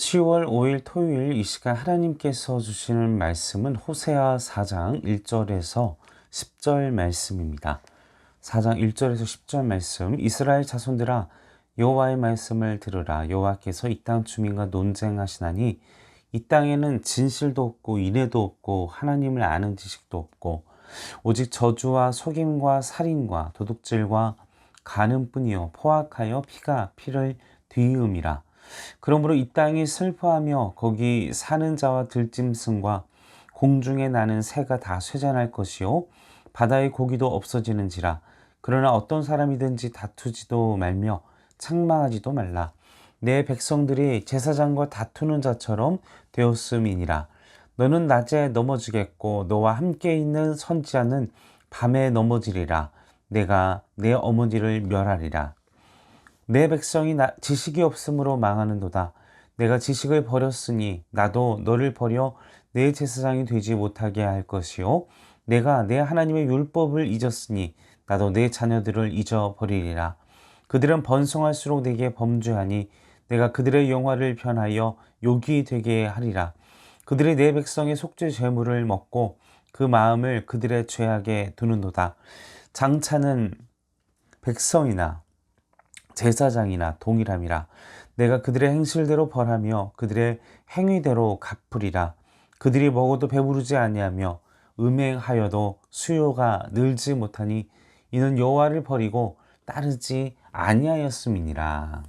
10월 5일 토요일 이 시간 하나님께서 주시는 말씀은 호세아 4장 1절에서 10절 말씀입니다. 4장 1절에서 10절 말씀. 이스라엘 자손들아 여호와의 말씀을 들으라. 여호와께서 이 땅 주민과 논쟁하시나니 이 땅에는 진실도 없고 인애도 없고 하나님을 아는 지식도 없고 오직 저주와 속임과 살인과 도둑질과 간음뿐이요 포악하여 피가 피를 뒤음이라 그러므로 이 땅이 슬퍼하며 거기 사는 자와 들짐승과 공중에 나는 새가 다 쇠잔할 것이요 바다의 고기도 없어지는지라. 그러나 어떤 사람이든지 다투지도 말며 창망하지도 말라. 내 백성들이 제사장과 다투는 자처럼 되었음이니라. 너는 낮에 넘어지겠고 너와 함께 있는 선지자는 밤에 넘어지리라. 내가 내 어머니를 멸하리라 내 백성이 나, 지식이 없으므로 망하는도다. 내가 지식을 버렸으니 나도 너를 버려 내 제사장이 되지 못하게 할 것이요. 내가 내 하나님의 율법을 잊었으니 나도 내 자녀들을 잊어버리리라. 그들은 번성할수록 내게 범죄하니 내가 그들의 영화를 편하여 욕이 되게 하리라. 그들이 내 백성의 속죄 제물을 먹고 그 마음을 그들의 죄악에 두는도다. 장차는 백성이나 제사장이나 동일함이라 내가 그들의 행실대로 벌하며 그들의 행위대로 갚으리라 그들이 먹어도 배부르지 아니하며 음행하여도 수요가 늘지 못하니 이는 여호와를 버리고 따르지 아니하였음이니라.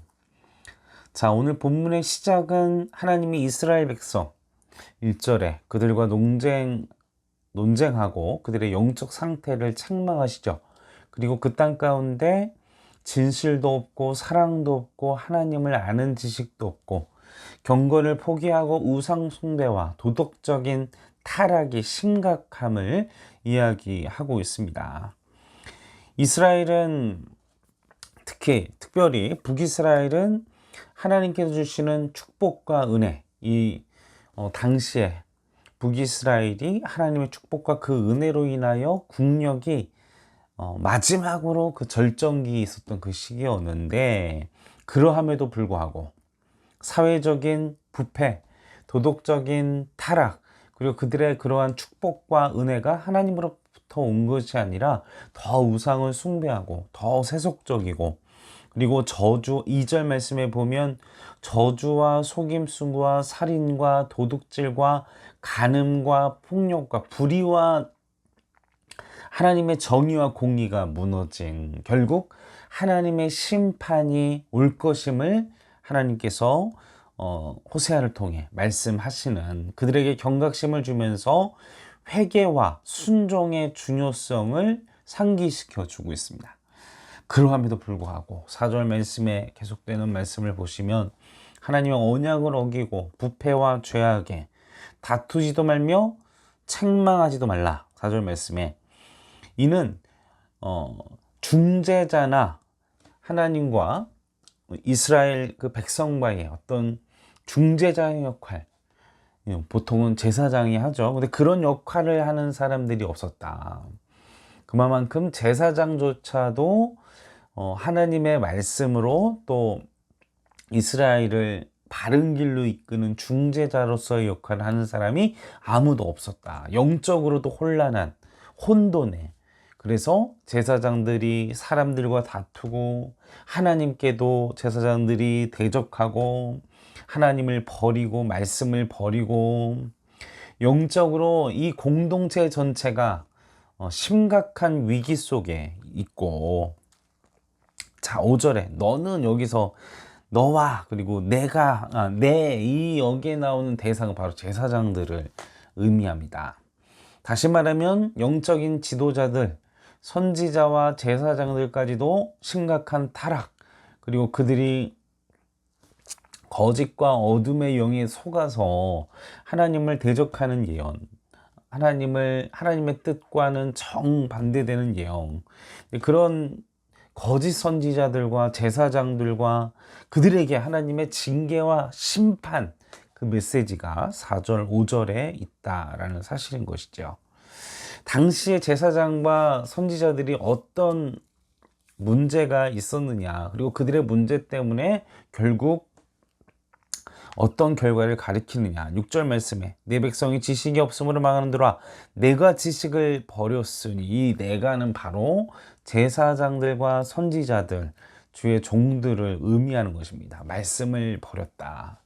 자, 오늘 본문의 시작은 하나님이 이스라엘 백성 1절에 그들과 논쟁 논쟁하고 그들의 영적 상태를 책망하시죠. 그리고 그 땅 가운데 진실도 없고 사랑도 없고 하나님을 아는 지식도 없고 경건을 포기하고 우상 숭배와 도덕적인 타락의 심각함을 이야기하고 있습니다. 이스라엘은 특히 특별히 북이스라엘은 하나님께서 주시는 축복과 은혜 이 어, 당시에 북이스라엘이 하나님의 축복과 그 은혜로 인하여 국력이 어, 마지막으로 그 절정기 있었던 그 시기였는데 그러함에도 불구하고 사회적인 부패, 도덕적인 타락, 그리고 그들의 그러한 축복과 은혜가 하나님으로부터 온 것이 아니라 더 우상을 숭배하고 더 세속적이고 그리고 저주 2절 말씀에 보면 저주와 속임수와 살인과 도둑질과 간음과 폭력과 불의와 하나님의 정의와 공의가 무너진 결국 하나님의 심판이 올 것임을 하나님께서 어, 호세아를 통해 말씀하시는 그들에게 경각심을 주면서 회개와 순종의 중요성을 상기시켜 주고 있습니다. 그러함에도 불구하고 사절 말씀에 계속되는 말씀을 보시면 하나님의 언약을 어기고 부패와 죄악에 다투지도 말며 책망하지도 말라. 사절 말씀에 이는 어, 중재자나 하나님과 이스라엘 그 백성과의 어떤 중재자의 역할 예, 보통은 제사장이 하죠. 근데 그런 역할을 하는 사람들이 없었다. 그만큼 제사장조차도 어, 하나님의 말씀으로 또 이스라엘을 바른 길로 이끄는 중재자로서의 역할을 하는 사람이 아무도 없었다. 영적으로도 혼란한 혼돈에 그래서 제사장들이 사람들과 다투고 하나님께도 제사장들이 대적하고 하나님을 버리고 말씀을 버리고 영적으로 이 공동체 전체가 어, 심각한 위기 속에 있고 자 5절에 너는 여기서 너와 그리고 내가 아, 내이 여기에 나오는 대상은 바로 제사장들을 의미합니다. 다시 말하면 영적인 지도자들 선지자와 제사장들까지도 심각한 타락, 그리고 그들이 거짓과 어둠의 영에 속아서 하나님을 대적하는 예언, 하나님을, 하나님의 뜻과는 정반대되는 예언, 그런 거짓 선지자들과 제사장들과 그들에게 하나님의 징계와 심판, 그 메시지가 4절, 5절에 있다라는 사실인 것이죠. 당시에 제사장과 선지자들이 어떤 문제가 있었느냐 그리고 그들의 문제 때문에 결국 어떤 결과를 가리키느냐. 6절 말씀에 내 백성이 지식이 없음으로 망하는도라. 내가 지식을 버렸으니 이 내가는 바로 제사장들과 선지자들 주의 종들을 의미하는 것입니다. 말씀을 버렸다.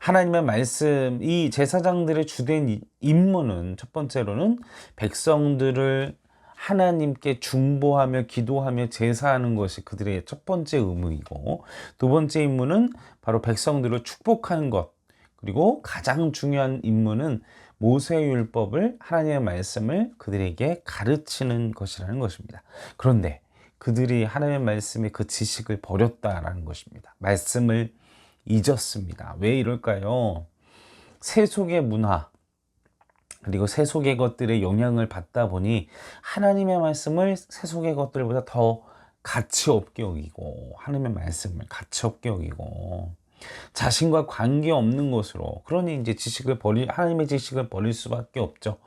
하나님의 말씀 이 제사장들의 주된 이- 임무는 첫 번째로는 백성들을 하나님께 중보하며 기도하며 제사하는 것이 그들의 첫 번째 의무이고 두 번째 임무는 바로 백성들을 축복하는 것. 그리고 가장 중요한 임무는 모세율법을 하나님의 말씀을 그들에게 가르치는 것이라는 것입니다. 그런데 그들이 하나님의 말씀의 그 지식을 버렸다라는 것입니다. 말씀을 잊었습니다. 왜 이럴까요? 세속의 문화, 그리고 세속의 것들의 영향을 받다 보니 하나님의 말씀을 세속의 것들보다 더 가치 없게 여기고 하나님의 말씀을 가치 없게 여기고 자신과 관계 없는 것으로 그러니 이제 지식을 버릴 하나님의 지식을 버릴 수밖에 없죠.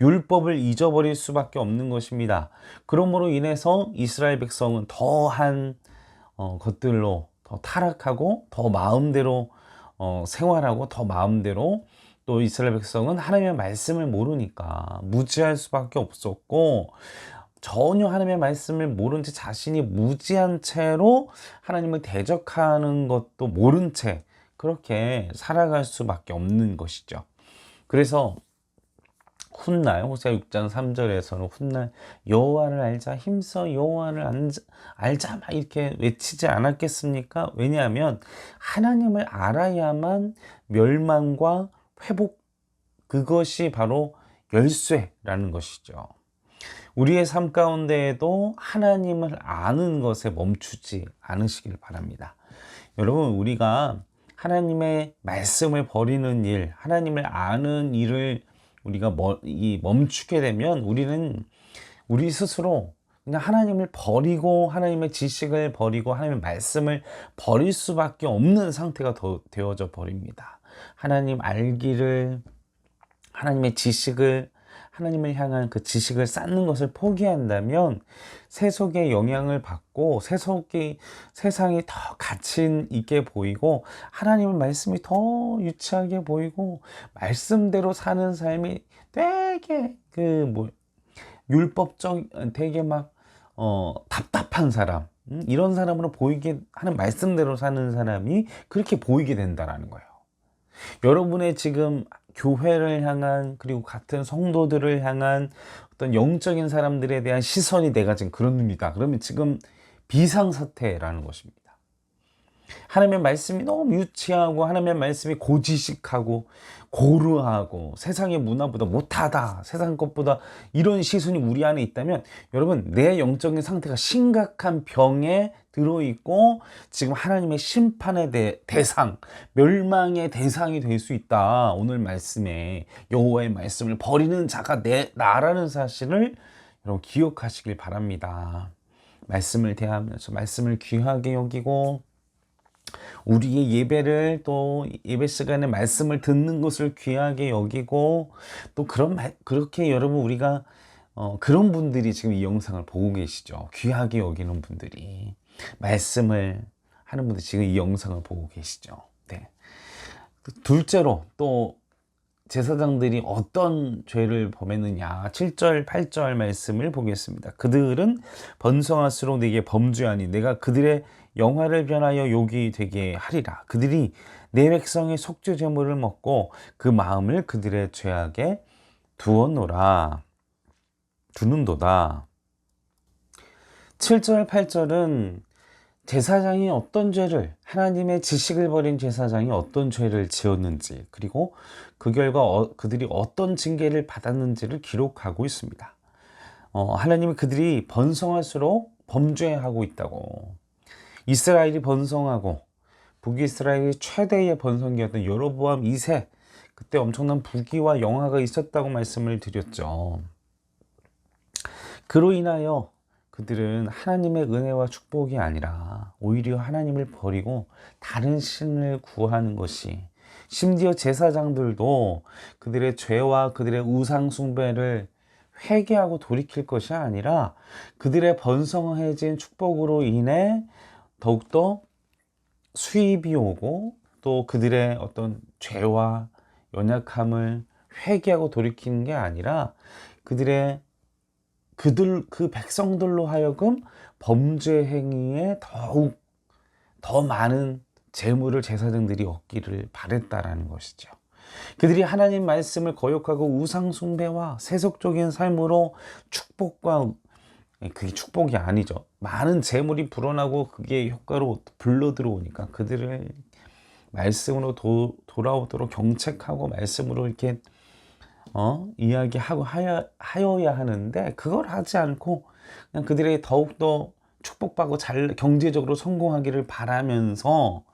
율법을 잊어버릴 수밖에 없는 것입니다. 그러므로 인해서 이스라엘 백성은 더한 어, 것들로 더 타락하고 더 마음대로 어, 생활하고 더 마음대로 또 이스라엘 백성은 하나님의 말씀을 모르니까 무지할 수밖에 없었고 전혀 하나님의 말씀을 모른 채 자신이 무지한 채로 하나님을 대적하는 것도 모른 채 그렇게 살아갈 수밖에 없는 것이죠. 그래서 훗날 호세 6장 3절에서는 훗날 여호와를 알자 힘써 여호와를 알자 막 이렇게 외치지 않았겠습니까? 왜냐하면 하나님을 알아야만 멸망과 회복 그것이 바로 열쇠라는 것이죠. 우리의 삶 가운데에도 하나님을 아는 것에 멈추지 않으시길 바랍니다. 여러분, 우리가 하나님의 말씀을 버리는 일, 하나님을 아는 일을 우리가 멈추게 되면 우리는 우리 스스로 그냥 하나님을 버리고 하나님의 지식을 버리고 하나님의 말씀을 버릴 수밖에 없는 상태가 더, 되어져 버립니다. 하나님 알기를 하나님의 지식을 하나님을 향한 그 지식을 쌓는 것을 포기한다면 세속의 영향을 받고 세속이 세상이 더 가치 있게 보이고 하나님의 말씀이 더 유치하게 보이고 말씀대로 사는 삶이 되게 그 뭐 율법적 되게 막 어, 답답한 사람 음, 이런 사람으로 보이게 하는 말씀대로 사는 사람이 그렇게 보이게 된다라는 거예요. 여러분의 지금 교회를 향한 그리고 같은 성도들을 향한 어떤 영적인 사람들에 대한 시선이 내가 지금 그런 놈이다. 그러면 지금 비상사태라는 것입니다. 하나님의 말씀이 너무 유치하고 하나님의 말씀이 고지식하고 고루하고 세상의 문화보다 못하다 세상 것보다 이런 시선이 우리 안에 있다면 여러분 내 영적인 상태가 심각한 병에 들어있고 지금 하나님의 심판의 대, 대상 멸망의 대상이 될 수 있다. 오늘 말씀에 여호와의 말씀을 버리는 자가 내 나라는 사실을 여러분 기억하시길 바랍니다. 말씀을 대하면서 말씀을 귀하게 여기고 우리의 예배를 또 예배 시간에 말씀을 듣는 것을 귀하게 여기고 또 그런 말, 그렇게 여러분 우리가 어, 그런 분들이 지금 이 영상을 보고 계시죠. 귀하게 여기는 분들이 말씀을 하는 분들이 지금 이 영상을 보고 계시죠. 네. 둘째로 또 제사장들이 어떤 죄를 범했느냐 7절 8절 말씀을 보겠습니다 그들은 번성할수록 내게 범죄하니 내가 그들의 영화를 변하여 욕이 되게 하리라 그들이 내 백성의 속죄 제물을 먹고 그 마음을 그들의 죄악에 두었노라 두는도다 7절 8절은 제사장이 어떤 죄를 하나님의 지식을 버린 제사장이 어떤 죄를 지었는지 그리고 그 결과 어, 그들이 어떤 징계를 받았는지를 기록하고 있습니다. 어, 하나님은 그들이 번성할수록 범죄하고 있다고 이스라엘이 번성하고 북이스라엘이 최대의 번성기였던 여로보암 2세 그때 엄청난 부귀와 영화가 있었다고 말씀을 드렸죠. 그로 인하여 그들은 하나님의 은혜와 축복이 아니라 오히려 하나님을 버리고 다른 신을 구하는 것이 심지어 제사장들도 그들의 죄와 그들의 우상 숭배를 회개하고 돌이킬 것이 아니라 그들의 번성해진 축복으로 인해 더욱더 수입이 오고 또 그들의 어떤 죄와 연약함을 회개하고 돌이키는 게 아니라 그들의 그들 그 백성들로 하여금 범죄 행위에 더욱 더 많은 재물을 제사장들이 얻기를 바랬다라는 것이죠. 그들이 하나님 말씀을 거역하고 우상 숭배와 세속적인 삶으로 축복과 그게 축복이 아니죠. 많은 재물이 불어나고 그게 효과로 불러 들어오니까 그들을 말씀으로 도, 돌아오도록 경책하고 말씀으로 이렇게 어? 이야기하고 하여, 하여야 하는데 그걸 하지 않고 그냥 그들의 더욱더 축복받고 잘 경제적으로 성공하기를 바라면서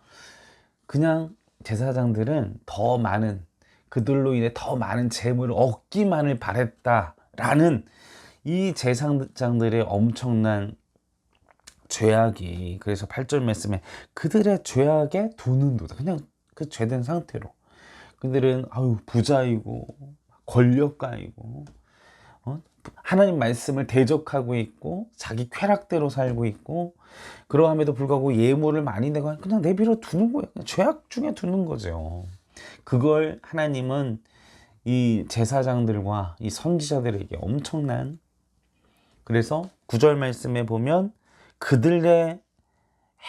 그냥 제사장들은 더 많은 그들로 인해 더 많은 재물을 얻기만을 바랬다라는 이 제사장들의 엄청난 죄악이 그래서 8절 말씀에 그들의 죄악에 두는 도다. 그냥 그 죄된 상태로. 그들은 아유 부자이고 권력가이고 어? 하나님 말씀을 대적하고 있고 자기 쾌락대로 살고 있고 그러함에도 불구하고 예물을 많이 내고 그냥 내비로 두는 거예요. 죄악 중에 두는 거죠. 그걸 하나님은 이 제사장들과 이 선지자들에게 엄청난 그래서 구절 말씀에 보면 그들의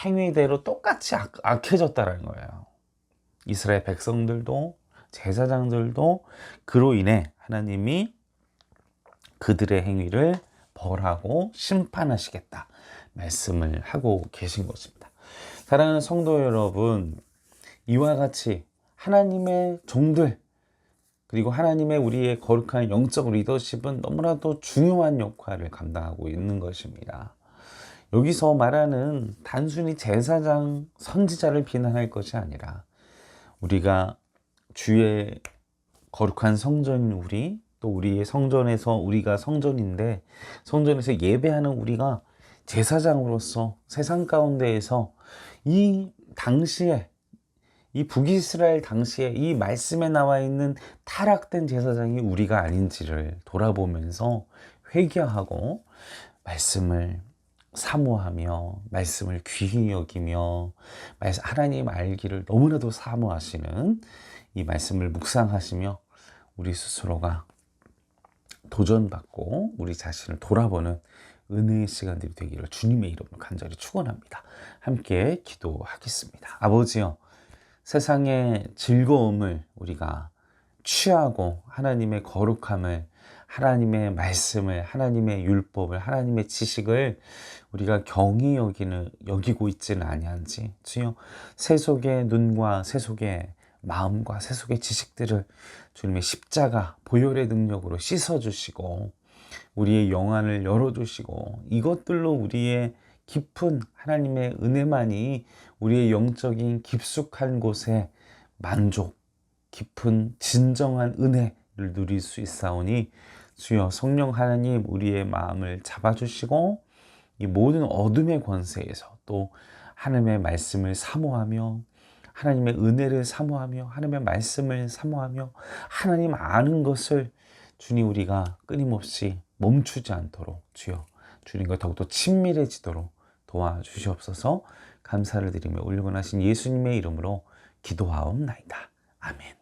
행위대로 똑같이 악, 악해졌다라는 거예요. 이스라엘 백성들도 제사장들도 그로 인해 하나님이 그들의 행위를 벌하고 심판하시겠다 말씀을 하고 계신 것입니다. 사랑하는 성도 여러분, 이와 같이 하나님의 종들 그리고 하나님의 우리의 거룩한 영적 리더십은 너무나도 중요한 역할을 감당하고 있는 것입니다. 여기서 말하는 단순히 제사장, 선지자를 비난할 것이 아니라 우리가 주의 거룩한 성전인 우리 또 우리의 성전에서 우리가 성전인데 성전에서 예배하는 우리가 제사장으로서 세상 가운데에서 이 당시에 이 북이스라엘 당시에 이 말씀에 나와 있는 타락된 제사장이 우리가 아닌지를 돌아보면서 회개하고 말씀을 사모하며 말씀을 귀히 여기며 하나님 알기를 너무나도 사모하시는 이 말씀을 묵상하시며 우리 스스로가 도전받고 우리 자신을 돌아보는 은혜의 시간들이 되기를 주님의 이름으로 간절히 축원합니다. 함께 기도하겠습니다. 아버지요. 세상의 즐거움을 우리가 취하고 하나님의 거룩함을 하나님의 말씀을 하나님의 율법을 하나님의 지식을 우리가 경히 여기는 여기고 있지는 아니한지 주여 세속의 눈과 세속의 마음과 세속의 지식들을 주님의 십자가 보혈의 능력으로 씻어 주시고 우리의 영안을 열어 주시고 이것들로 우리의 깊은 하나님의 은혜만이 우리의 영적인 깊숙한 곳에 만족, 깊은 진정한 은혜를 누릴 수 있사오니 주여 성령 하나님 우리의 마음을 잡아주시고 이 모든 어둠의 권세에서 또 하나님의 말씀을 사모하며 하나님의 은혜를 사모하며 하나님의 말씀을 사모하며 하나님 아는 것을 주님 우리가 끊임없이 멈추지 않도록 주여 주님과 더욱더 친밀해지도록 도와주시옵소서 감사를 드리며 올리고 나신 예수님의 이름으로 기도하옵나이다. 아멘.